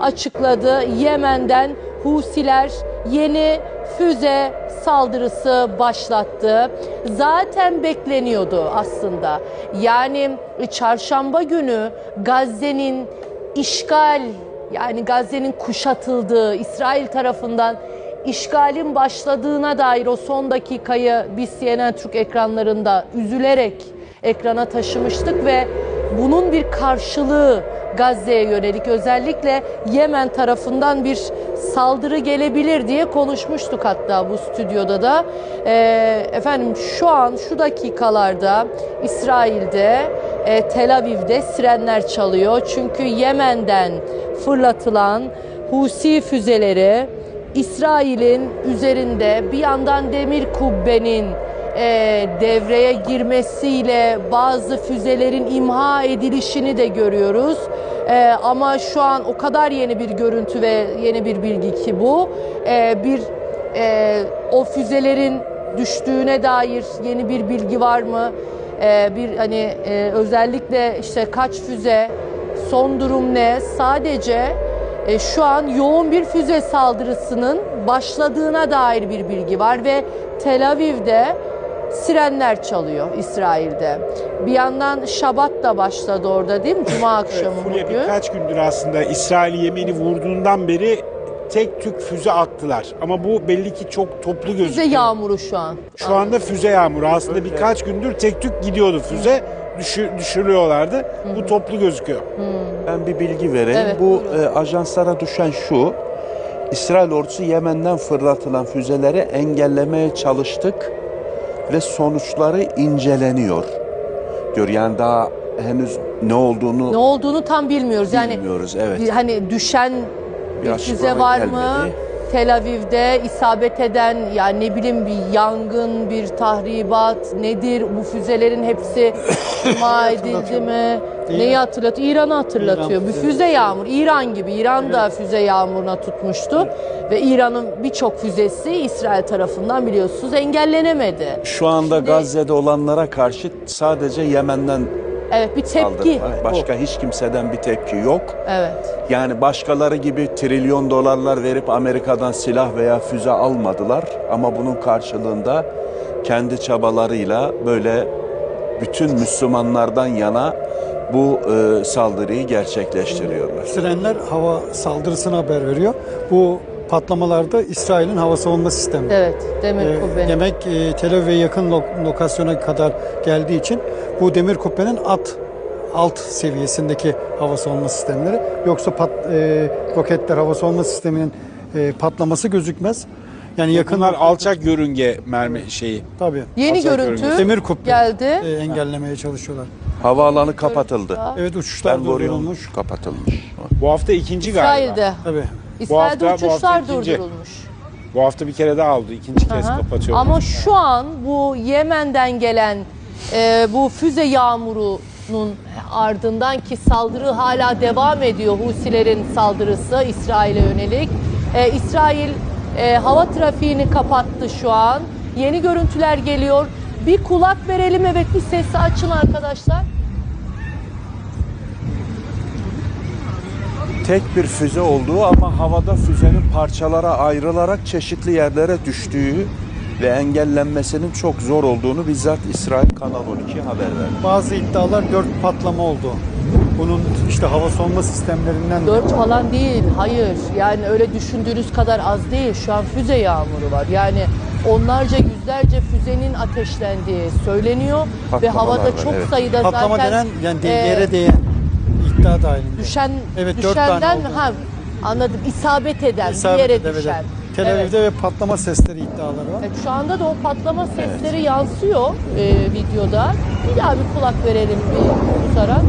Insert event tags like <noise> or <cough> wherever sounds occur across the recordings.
açıkladı. Yemen'den Husiler yeni füze saldırısı başlattı. Zaten bekleniyordu aslında. Yani çarşamba günü Gazze'nin işgal yani Gazze'nin kuşatıldığı İsrail tarafından işgalin başladığına dair o son dakikayı biz CNN Türk ekranlarında üzülerek ekrana taşımıştık ve bunun bir karşılığı Gazze'ye yönelik özellikle Yemen tarafından bir saldırı gelebilir diye konuşmuştuk hatta bu stüdyoda da. Ee, efendim şu an şu dakikalarda İsrail'de e, Tel Aviv'de sirenler çalıyor. Çünkü Yemen'den fırlatılan Husi füzeleri İsrail'in üzerinde bir yandan demir kubbenin e, devreye girmesiyle bazı füzelerin imha edilişini de görüyoruz. E, ama şu an o kadar yeni bir görüntü ve yeni bir bilgi ki bu. E, bir e, o füzelerin düştüğüne dair yeni bir bilgi var mı? E, bir hani e, özellikle işte kaç füze, son durum ne? Sadece e, şu an yoğun bir füze saldırısının başladığına dair bir bilgi var ve Tel Aviv'de sirenler çalıyor İsrail'de. Bir yandan Şabat da başladı orada değil mi? Cuma akşamı Fulya bugün. birkaç gündür aslında İsrail Yemen'i vurduğundan beri tek tük füze attılar. Ama bu belli ki çok toplu Füze gözüküyor. yağmuru şu an. Şu anda füze yağmuru. Aslında birkaç gündür tek tük gidiyordu füze. Düşür, düşürüyorlardı. Bu toplu gözüküyor. Ben bir bilgi vereyim. Evet, Bu e, ajanslara düşen şu. İsrail ordusu Yemen'den fırlatılan füzeleri engellemeye çalıştık ve sonuçları inceleniyor. Diyor yani daha henüz ne olduğunu Ne olduğunu tam bilmiyoruz. Yani bilmiyoruz. Evet. hani düşen Bir füze var mı? gelmedi. Tel Aviv'de isabet eden yani ne bileyim bir yangın, bir tahribat nedir? Bu füzelerin hepsi <coughs> imha edildi mi? Neyi hatırlatıyor? İran'ı hatırlatıyor. İran bir füze yağmur. İran gibi. İran da füze yağmuruna tutmuştu. Ve İran'ın birçok füzesi İsrail tarafından biliyorsunuz engellenemedi. Şu anda Şimdi- Gazze'de olanlara karşı sadece Yemen'den Evet bir tepki. var. Başka hiç kimseden bir tepki yok. Evet. Yani başkaları gibi trilyon dolarlar verip Amerika'dan silah veya füze almadılar. Ama bunun karşılığında kendi çabalarıyla böyle bütün Müslümanlardan yana bu e, saldırıyı gerçekleştiriyorlar. Sirenler hava saldırısına haber veriyor. Bu patlamalarda İsrail'in hava savunma sistemi. Evet. Demir Ee, kubbenin. demek e, Tel Aviv'e yakın lo- lokasyona kadar geldiği için bu demir kubbenin at alt seviyesindeki hava savunma sistemleri. Yoksa pat, e, roketler hava savunma sisteminin e, patlaması gözükmez. Yani yakın Bunlar alçak yörünge mermi şeyi. tabii Yeni Alçak görüntü görünüyor. demir kubbe geldi. e, engellemeye çalışıyorlar. Havaalanı kapatıldı. Evet uçuşlar Ben durdurulmuş. kapatılmış. Bu hafta ikinci galiba. İsrail'de. Tabii. İsrail'de hafta- bu uçuşlar hafta ikinci. durdurulmuş. Bu hafta bir kere daha oldu. İkinci kez Aha. kapatıyor. Ama şu an bu Yemen'den gelen e, bu füze yağmurunun ardından ki saldırı hala devam ediyor. Husilerin saldırısı İsrail'e yönelik. E, İsrail e, hava trafiğini kapattı şu an. Yeni görüntüler geliyor. Bir kulak verelim evet bir sesi açın arkadaşlar. Tek bir füze olduğu ama havada füzenin parçalara ayrılarak çeşitli yerlere düştüğü ve engellenmesinin çok zor olduğunu bizzat İsrail Kanal 12 haber verdi. Bazı iddialar dört patlama oldu. Bunun işte hava savunma sistemlerinden Dört falan değil, hayır. Yani öyle düşündüğünüz kadar az değil. Şu an füze yağmuru var. Yani onlarca, yüzlerce füzenin ateşlendiği söyleniyor. Ve Patlamalar havada var, çok evet. sayıda patlama zaten denen yani de- e, yere değen iddia dahilinde. düşen, Evet, düşenden ha, anladım, isabet eden, İsabet bir yere ede- evet, düşen. Tel Evet. Ve patlama sesleri iddiaları var. Evet, şu anda da o patlama sesleri yansıyor e, videoda. Bir daha bir kulak verelim bir tutarak.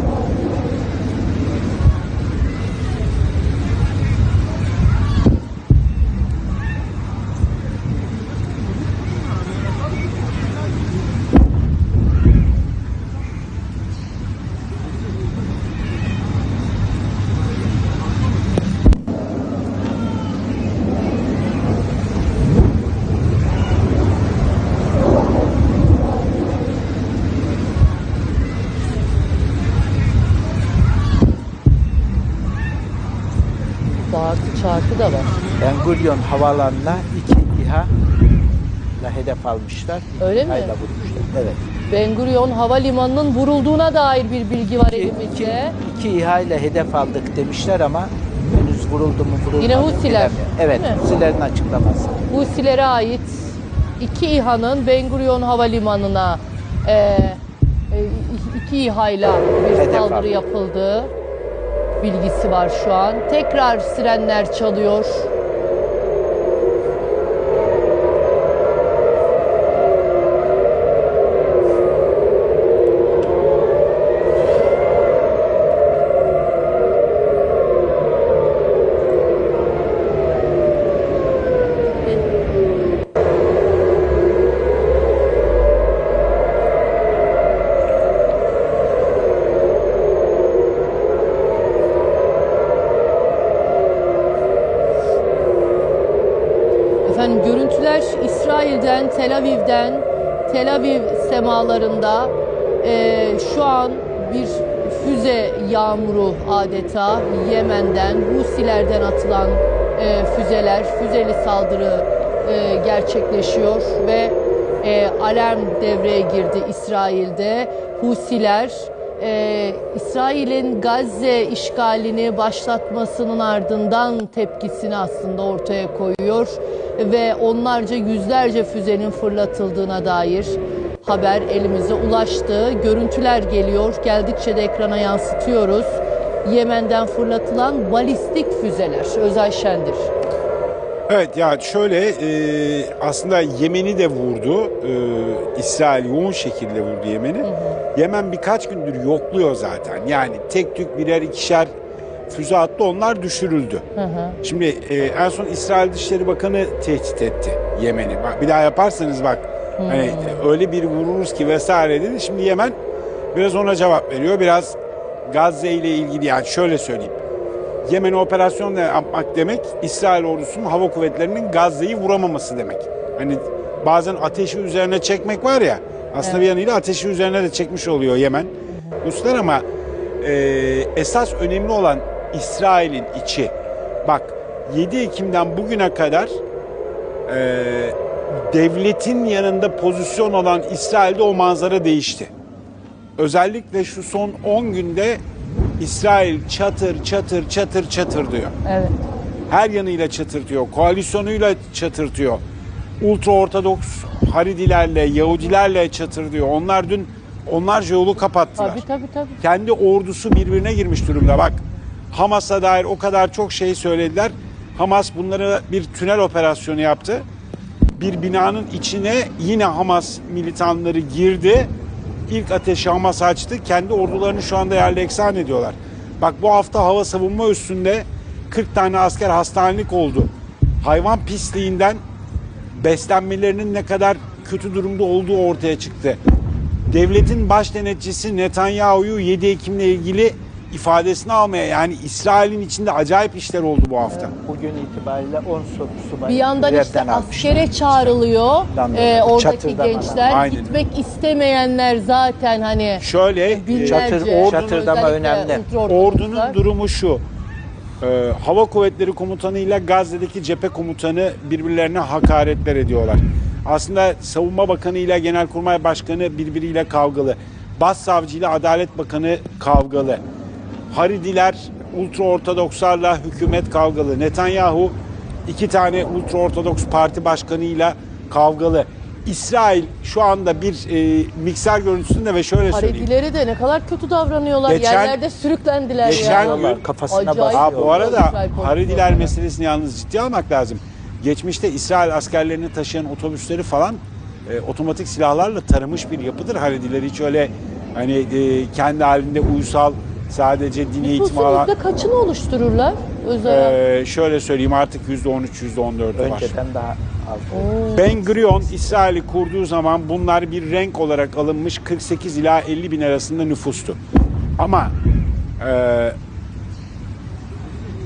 Bağırtı çağırtı da var. Ben Gurion havalarına iki İHA ile hedef almışlar. İki Öyle mi? ile vurmuşlar. Evet. Ben Gurion Havalimanı'nın vurulduğuna dair bir bilgi var İki, iki, elimizde. iki İHA ile hedef aldık demişler ama henüz vuruldu mu vurulmadı Yine Husiler. Evet? Husilerin açıklaması. Husilere ait iki İHA'nın Ben Gurion Havalimanı'na e, e, iki İHA'yla bir Hedef saldırı aldı. yapıldığı bilgisi var şu an. Tekrar sirenler çalıyor. Efendim görüntüler İsrail'den, Tel Aviv'den, Tel Aviv semalarında eee, şu an bir füze yağmuru adeta Yemen'den, Husilerden atılan eee, füzeler, füzeli saldırı eee, gerçekleşiyor ve eee, alarm devreye girdi İsrail'de. Husiler eee, İsrail'in Gazze işgalini başlatmasının ardından tepkisini aslında ortaya koyuyor ve onlarca yüzlerce füzenin fırlatıldığına dair haber elimize ulaştı. Görüntüler geliyor. Geldikçe de ekrana yansıtıyoruz. Yemen'den fırlatılan balistik füzeler. Özay Şendir. Evet ya şöyle e, aslında Yemen'i de vurdu. E, İsrail yoğun şekilde vurdu Yemen'i. Yemen birkaç gündür yokluyor zaten. Yani tek tük birer ikişer füze attı onlar düşürüldü. Şimdi e, en son İsrail Dışişleri Bakanı tehdit etti Yemen'i. Bak bir daha yaparsanız bak hani öyle bir vururuz ki vesaire dedi. Şimdi Yemen biraz ona cevap veriyor. Biraz Gazze ile ilgili yani şöyle söyleyeyim. Yemen'e operasyon yapmak demek İsrail ordusunun hava kuvvetlerinin Gazze'yi vuramaması demek. Hani bazen ateşi üzerine çekmek var ya aslında bir yanıyla ateşi üzerine de çekmiş oluyor Yemen. Ruslar ama e, esas önemli olan İsrail'in içi. Bak 7 Ekim'den bugüne kadar e, devletin yanında pozisyon olan İsrail'de o manzara değişti. Özellikle şu son 10 günde İsrail çatır çatır çatır çatır diyor. Evet. Her yanıyla çatırtıyor. Koalisyonuyla çatırtıyor. Ultra Ortodoks Haridilerle, Yahudilerle çatır diyor. Onlar dün onlarca yolu kapattılar. Tabii tabii tabii. Kendi ordusu birbirine girmiş durumda. Bak Hamas'a dair o kadar çok şey söylediler. Hamas bunları bir tünel operasyonu yaptı. Bir binanın içine yine Hamas militanları girdi. İlk ateşi Hamas açtı. Kendi ordularını şu anda yerle eksan ediyorlar. Bak bu hafta hava savunma üstünde 40 tane asker hastanelik oldu. Hayvan pisliğinden beslenmelerinin ne kadar kötü durumda olduğu ortaya çıktı. Devletin baş denetçisi Netanyahu'yu 7 Ekim'le ilgili ifadesini almaya yani İsrail'in içinde acayip işler oldu bu hafta. Bugün itibariyle 10 su, subay Bir yandan işte askere çağrılıyor e, oradaki Çatırdan gençler. Aynen. Gitmek istemeyenler zaten hani Şöyle e, binlerce. Çatır- ordunun- çatırdama önemli. ordunun durumu şu. Ee, Hava Kuvvetleri Komutanı ile Gazze'deki cephe komutanı birbirlerine hakaretler ediyorlar. Aslında Savunma Bakanı ile Genelkurmay Başkanı birbiriyle kavgalı. Başsavcı ile Adalet Bakanı kavgalı. Haridiler ultraortodokslarla hükümet kavgalı. Netanyahu iki tane ultraortodoks parti başkanıyla kavgalı. İsrail şu anda bir e, mikser görüntüsünde ve şöyle söyleyeyim. Haridileri de ne kadar kötü davranıyorlar. Geçen- Yerlerde sürüklendiler Geçen ya. gün- Diyorlar, kafasına Acayip. basıyor. Ha, bu arada Haridiler olarak. meselesini yalnız ciddiye almak lazım. Geçmişte İsrail askerlerini taşıyan otobüsleri falan e, otomatik silahlarla taramış bir yapıdır. Haridiler hiç öyle hani e, kendi halinde uysal sadece din eğitimi Nüfusun alan yüzde kaçını oluştururlar? Özel. e, şöyle söyleyeyim artık %13 %14'ü var. Önceden daha az. Ben Gurion İsrail'i kurduğu zaman bunlar bir renk olarak alınmış 48 ila 50 bin arasında nüfustu. Ama e,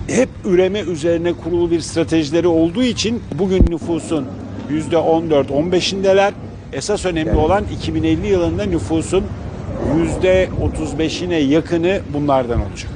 hep üreme üzerine kurulu bir stratejileri olduğu için bugün nüfusun %14-15'indeler. Esas önemli olan 2050 yılında nüfusun %35'ine yakını bunlardan olacak.